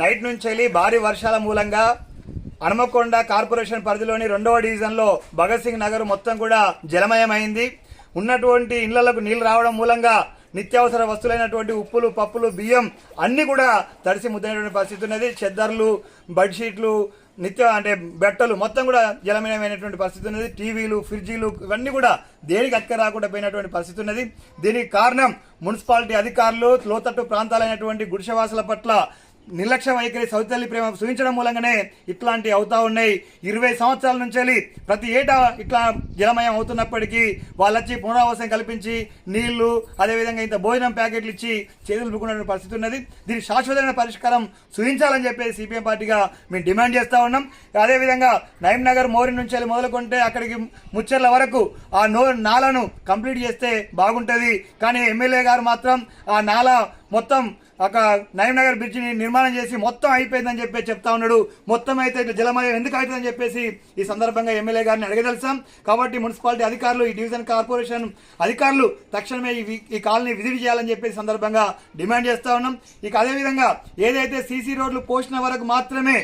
Night నుంచి వెళ్ళి భారీ వర్షాల మూలంగా హనుమకొండ కార్పొరేషన్ పరిధిలోని రెండవ డివిజన్లో భగత్ సింగ్ నగర్ మొత్తం కూడా జలమయమైంది. ఉన్నటువంటి ఇళ్ళకు నీళ్ళు రావడం మూలంగా నిత్యావసర వస్తువులైనటువంటి ఉప్పులు పప్పులు బియ్యం అన్నీ కూడా తడిసి ముద్దైనటువంటి పరిస్థితి ఉన్నది. చెద్దర్లు బెడ్షీట్లు నిత్య అంటే బెట్టలు మొత్తం కూడా జలమయమైనటువంటి పరిస్థితి ఉన్నది. టీవీలు ఫ్రిడ్జీలు ఇవన్నీ కూడా దేనికి అక్క రాకుండా పోయినటువంటి పరిస్థితి ఉన్నది. దీనికి కారణం మున్సిపాలిటీ అధికారులు లోతట్టు ప్రాంతాలైనటువంటి గుడిసెవాసుల పట్ల నిర్లక్ష్య వైఖరి సౌతల్లి ప్రేమ చూపించడం మూలంగానే ఇట్లాంటి అవుతా ఉన్నాయి. ఇరవై సంవత్సరాల నుంచి వెళ్ళి ప్రతి ఏటా ఇట్లా జలమయం అవుతున్నప్పటికీ వాళ్ళొచ్చి పునరావాసం కల్పించి నీళ్ళు అదేవిధంగా ఇంత భోజనం ప్యాకెట్లు ఇచ్చి చేతులు దుక్కున్న పరిస్థితి ఉన్నది. దీని శాశ్వతమైన పరిష్కారం చూపించాలని చెప్పేసి సిపిఎం పార్టీగా మేము డిమాండ్ చేస్తూ ఉన్నాం. అదేవిధంగా నయం నగర్ మోరి నుంచి వెళ్ళి మొదలుకుంటే అక్కడికి ముచ్చర్ల వరకు ఆ నో నాలను కంప్లీట్ చేస్తే బాగుంటుంది. కానీ ఎమ్మెల్యే గారు మాత్రం ఆ నాల మొత్తం ఒక నగర్ బ్రిడ్జిని నిర్మాణం చేసి మొత్తం అయిపోయిందని చెప్పి చెప్తా ఉన్నాడు. మొత్తం అయితే ఇట్లా జలమయం ఎందుకు అవుతుందని చెప్పేసి ఈ సందర్భంగా ఎమ్మెల్యే గారిని అడగదలుసాం కాబట్టి మున్సిపాలిటీ అధికారులు ఈ డివిజన్ కార్పొరేషన్ అధికారులు తక్షణమే ఈ కాలనీ విజిట్ చేయాలని చెప్పేసి సందర్భంగా డిమాండ్ చేస్తా ఉన్నాం. ఇక అదేవిధంగా ఏదైతే సీసీ రోడ్లు పోసిన వరకు మాత్రమే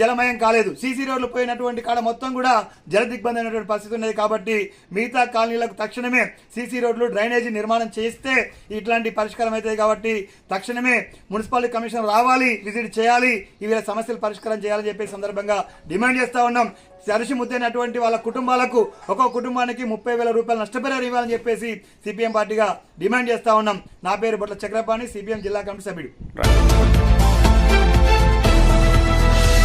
జలమయం కాలేదు. సీసీ రోడ్లు పోయినటువంటి కాడ మొత్తం కూడా జల దిగ్బంధమైనటువంటి అయినటువంటి పరిస్థితి ఉన్నది కాబట్టి మిగతా కాలనీలకు తక్షణమే సీసీ రోడ్లు డ్రైనేజీ నిర్మాణం చేస్తే ఇట్లాంటి పరిష్కారం అవుతుంది కాబట్టి తక్షణమే మున్సిపాలిటీ కమిషన్ రావాలి విజిట్ చేయాలి ఇవి సమస్యలు పరిష్కారం చేయాలని చెప్పే సందర్భంగా డిమాండ్ చేస్తా ఉన్నాం. తరిసి ముద్దైనటువంటి వాళ్ళ కుటుంబాలకు ఒక్కో కుటుంబానికి ముప్పై వేల రూపాయలు నష్టపరిహారం ఇవ్వాలని చెప్పేసి సిపిఎం పార్టీగా డిమాండ్ చేస్తా ఉన్నాం. నా పేరు బొట్ల చక్రపాణి సిపిఎం జిల్లా కమిటీ సభ్యుడు.